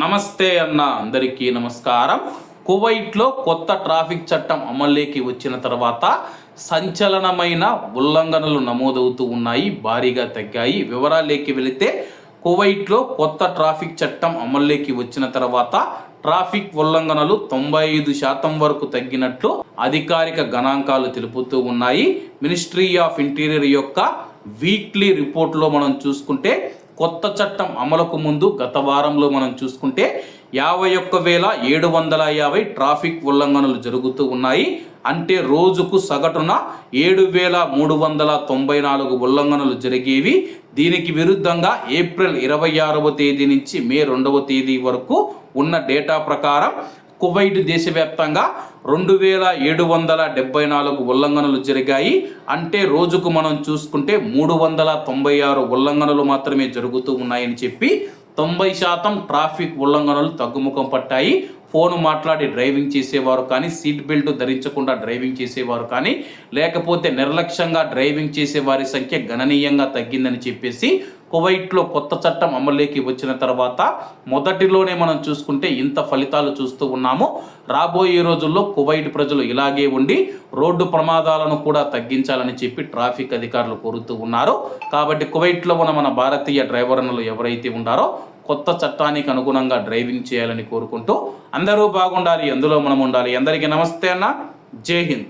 నమస్తే అన్న అందరికీ నమస్కారం. కువైట్లో కొత్త ట్రాఫిక్ చట్టం అమల్లోకి వచ్చిన తర్వాత సంచలనమైన ఉల్లంఘనలు నమోదవుతూ ఉన్నాయి భారీగా తగ్గాయి. వివరాలేకి వెళితే కువైట్లో కొత్త ట్రాఫిక్ చట్టం అమల్లోకి వచ్చిన తర్వాత ట్రాఫిక్ ఉల్లంఘనలు తొంభై ఐదు శాతం వరకు తగ్గినట్లు అధికారిక గణాంకాలు తెలుపుతూ ఉన్నాయి. మినిస్ట్రీ ఆఫ్ ఇంటీరియర్ యొక్క వీక్లీ రిపోర్ట్లో మనం చూసుకుంటే కొత్త చట్టం అమలుకు ముందు గత వారంలో మనం చూసుకుంటే యాభై ఒక్క వేల ఏడు వందల యాభై ట్రాఫిక్ ఉల్లంఘనలు జరుగుతూ ఉన్నాయి. అంటే రోజుకు సగటున ఏడు వేల మూడు వందల తొంభై నాలుగు ఉల్లంఘనలు జరిగేవి. దీనికి విరుద్ధంగా ఏప్రిల్ ఇరవై ఆరవ తేదీ నుంచి మే రెండవ తేదీ వరకు ఉన్న డేటా ప్రకారం కువైట్ దేశవ్యాప్తంగా రెండు వేల ఏడు వందల డెబ్బై నాలుగు ఉల్లంఘనలు జరిగాయి. అంటే రోజుకు మనం చూసుకుంటే మూడు వందల తొంభై ఆరు ఉల్లంఘనలు మాత్రమే జరుగుతూ ఉన్నాయని చెప్పి తొంభై శాతం ట్రాఫిక్ ఉల్లంఘనలు తగ్గుముఖం పట్టాయి. ఫోన్ మాట్లాడి డ్రైవింగ్ చేసేవారు కానీ సీట్ బెల్ట్ ధరించకుండా డ్రైవింగ్ చేసేవారు కానీ లేకపోతే నిర్లక్ష్యంగా డ్రైవింగ్ చేసే వారి సంఖ్య గణనీయంగా తగ్గిందని చెప్పేసి కువైట్లో కొత్త చట్టం అమల్లోకి వచ్చిన తర్వాత మొదటిలోనే మనం చూసుకుంటే ఇంత ఫలితాలు చూస్తూ ఉన్నాము. రాబోయే రోజుల్లో కువైట్ ప్రజలు ఇలాగే ఉండి రోడ్డు ప్రమాదాలను కూడా తగ్గించాలని చెప్పి ట్రాఫిక్ అధికారులు కోరుతూ ఉన్నారు. కాబట్టి కువైట్లో ఉన్న మన భారతీయ డ్రైవర్లు ఎవరైతే ఉన్నారో కొత్త చట్టానికి అనుగుణంగా డ్రైవింగ్ చేయాలని కోరుకుంటూ అందరూ బాగుండాలి అందులో మనం ఉండాలి అందరికీ నమస్తే అన్న. జై హింద్.